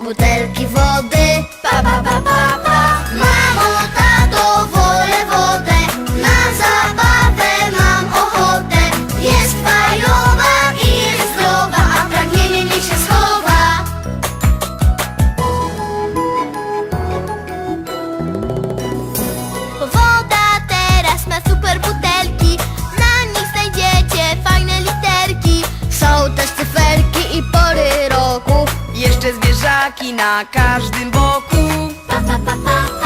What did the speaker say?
Boteiro que volta. zwierzaki na każdym boku. Pa, pa, pa, pa.